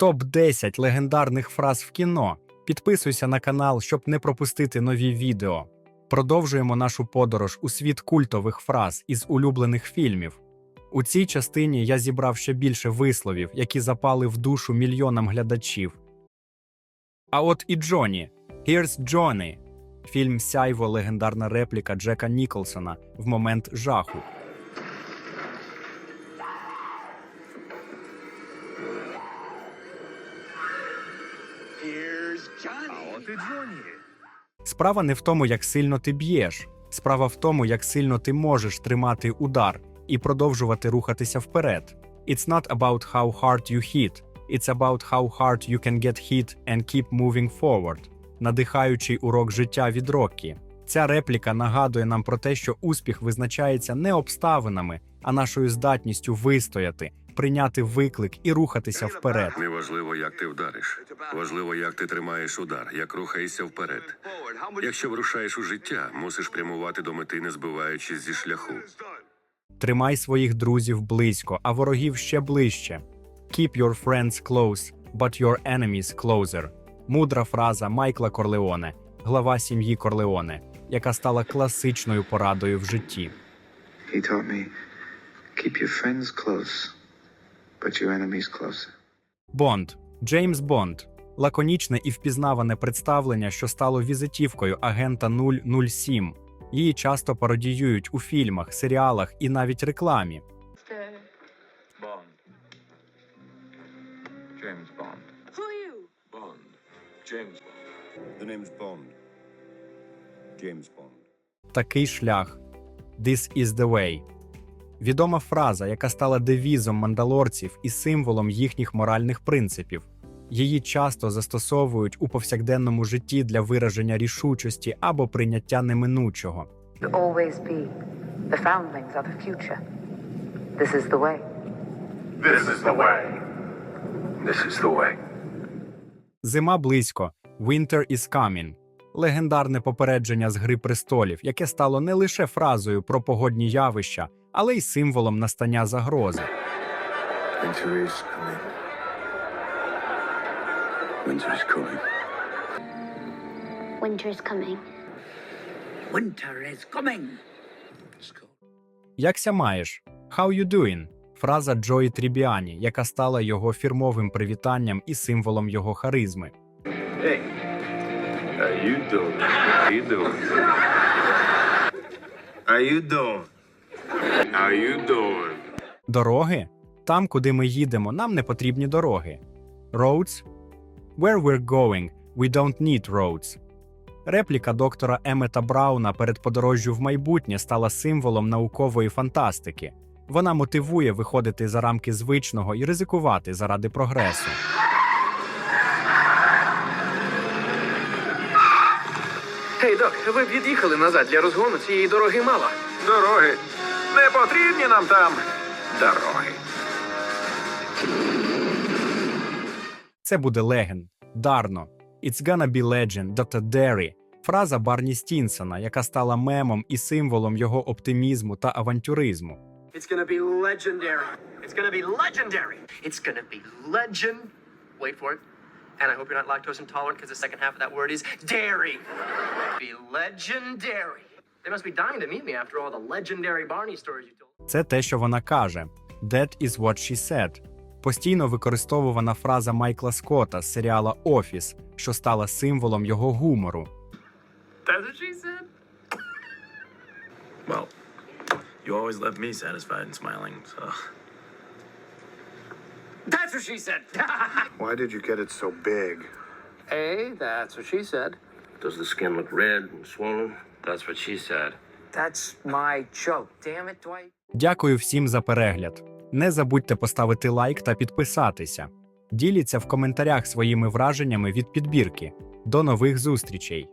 Топ 10 легендарних фраз в кіно. Підписуйся на канал, щоб не пропустити нові відео. Продовжуємо нашу подорож у світ культових фраз із улюблених фільмів. У цій частині я зібрав ще більше висловів, які запали в душу мільйонам глядачів. А от і Джоні. Here's Johnny. Фільм Сяйво легендарна репліка Джека Ніколсона в момент жаху. І Джоні. Справа не в тому, як сильно ти б'єш. Справа в тому, як сильно ти можеш тримати удар і продовжувати рухатися вперед. It's not about how hard you hit, it's about how hard you can get hit and keep moving forward. Надихаючий урок життя від Роккі. Ця репліка нагадує нам про те, що успіх визначається не обставинами, а нашою здатністю вистояти, прийняти виклик і рухатися вперед. Неважливо, як ти вдариш. Важливо, як ти тримаєш удар, як рухаєшся вперед. Якщо вирушаєш у життя, мусиш прямувати до мети, не збиваючись зі шляху. Тримай своїх друзів близько, а ворогів ще ближче. Keep your friends close, but your enemies closer. Мудра фраза Майкла Корлеоне, глава сім'ї Корлеоне, яка стала класичною порадою в житті. He taught me keep your friends close, but your enemies closer. Бонд Джеймс Бонд лаконічне і впізнаване представлення, що стало візитівкою агента 007. Її часто пародіюють у фільмах, серіалах і навіть рекламі. Бонд. Джеймс Бонд. Who are you? Бонд. Джеймс Бонд. The name's Bond. James Bond. Такий шлях. This is the way. Відома фраза, яка стала девізом мандалорців і символом їхніх моральних принципів. Її часто застосовують у повсякденному житті для вираження рішучості або прийняття неминучого. Зима близько. Winter is coming. Легендарне попередження з Гри престолів, яке стало не лише фразою про погодні явища, але й символом настання загрози. Winter is coming. Winter is coming. Winter is coming. Winter is coming. Якся маєш? How you doing? Фраза Джої Трібіані, яка стала його фірмовим привітанням і символом його харизми. Hey. You doing? How you doing? How you doing? How you doing? Дороги? Там, куди ми їдемо, нам не потрібні дороги. Roads? Where we're going, we don't need roads. Репліка доктора Емета Брауна перед подорожжю в майбутнє стала символом наукової фантастики. Вона мотивує виходити за рамки звичного і ризикувати заради прогресу. Гей, док, ви б від'їхали назад для розгону цієї дороги мало. Дороги. Не потрібні нам там дороги. Це буде леген, дарно. It's gonna be legend, Dr. Derry. Фраза Барні Стінсона, яка стала мемом і символом його оптимізму та авантюризму. It's gonna be legendary. It's gonna be legendary. It's gonna be legend. Wait for it. And I hope you're not lactose intolerant because the second half of that word is dairy. Be legendary. They must be dying to meet me after all the legendary Barney stories you told. Це те, що вона каже. That is what she said. Постійно використовувана фраза Майкла Скотта з серіала Офіс, що стала символом його гумору. That's what she said? Well, you always left me satisfied and smiling, so. That's what she said. Why did you get it so big? hey, that's what she said. Does the skin look red and swollen? That's what she said. That's my joke. Damn it, Dwight. Дякую всім за перегляд. Не забудьте поставити лайк та підписатися. Діліться в коментарях своїми враженнями від підбірки. До нових зустрічей!